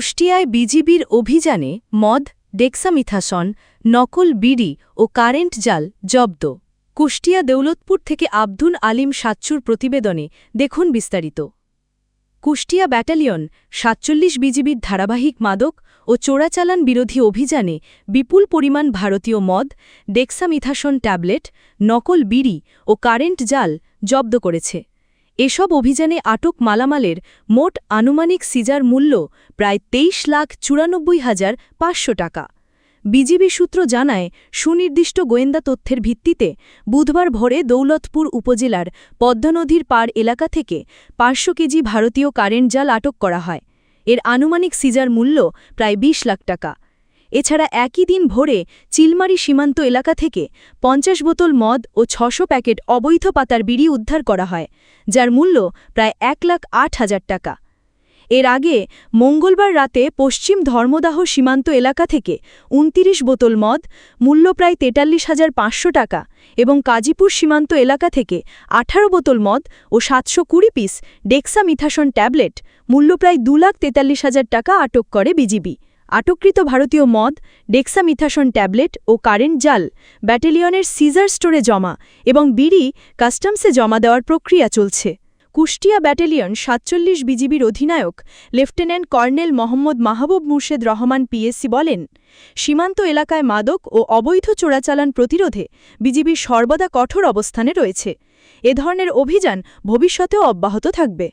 কুষ্টিয়ায় বিজিবির অভিযানে মদ, ডেক্সামিথাসন, নকল বিড়ি ও কারেন্ট জাল জব্দ। কুষ্টিয়া দৌলতপুর থেকে আব্দুল আলিম সাচ্চুর প্রতিবেদনে দেখুন বিস্তারিত। কুষ্টিয়া ব্যাটালিয়ন, সাতচল্লিশ বিজিবির ধারাবাহিক মাদক ও চোরাচালান বিরোধী অভিযানে বিপুল পরিমাণ ভারতীয় মদ, ডেক্সামিথাসন ট্যাবলেট, নকল বিড়ি ও কারেন্ট জাল জব্দ করেছে। এসব অভিযানে আটক মালামালের মোট আনুমানিক সিজার মূল্য প্রায় তেইশ লাখ চুরানব্বই হাজার পাঁচশো টাকা। বিজিবি সূত্র জানায়, সুনির্দিষ্ট গোয়েন্দা তথ্যের ভিত্তিতে বুধবার ভোরে দৌলতপুর উপজেলার পদ্মনদীর পাড় এলাকা থেকে পাঁচশো কেজি ভারতীয় কারেন্ট জাল আটক করা হয়। এর আনুমানিক সিজার মূল্য প্রায় ২০ লাখ টাকা। এছাড়া একই দিন ভোরে চিলমারি সীমান্ত এলাকা থেকে পঞ্চাশ বোতল মদ ও ছশো প্যাকেট অবৈধ পাতার বিড়ি উদ্ধার করা হয়, যার মূল্য প্রায় এক লাখ আট হাজার টাকা। এর আগে মঙ্গলবার রাতে পশ্চিম ধর্মদাহ সীমান্ত এলাকা থেকে উনতিরিশ বোতল মদ, মূল্য প্রায় তেতাল্লিশ হাজার পাঁচশো টাকা এবং কাজীপুর সীমান্ত এলাকা থেকে আঠারো বোতল মদ ও সাতশো কুড়ি পিস ডেক্সামিথাসন ট্যাবলেট, মূল্য প্রায় দু লাখ তেতাল্লিশ হাজার টাকা আটক করে বিজিবি। আটককৃত ভারতীয় মদ, ডেক্সামিথাসন ট্যাবলেট ও কারেন্ট জাল ব্যাটালিয়নের সিজার স্টোরে জমা এবং বিড়ি কাস্টমসে জমা দেওয়ার প্রক্রিয়া চলছে। কুষ্টিয়া ব্যাটালিয়ন সাতচল্লিশ বিজিবির অধিনায়ক lieutenant colonel Mohammad Mahbub Murshed Rahman PSC বলেন, সীমান্ত এলাকায় মাদক ও অবৈধ চোরাচালান প্রতিরোধে বিজিবি সর্বদা কঠোর অবস্থানে রয়েছে। এ ধরনের অভিযান ভবিষ্যতেও অব্যাহত থাকবে।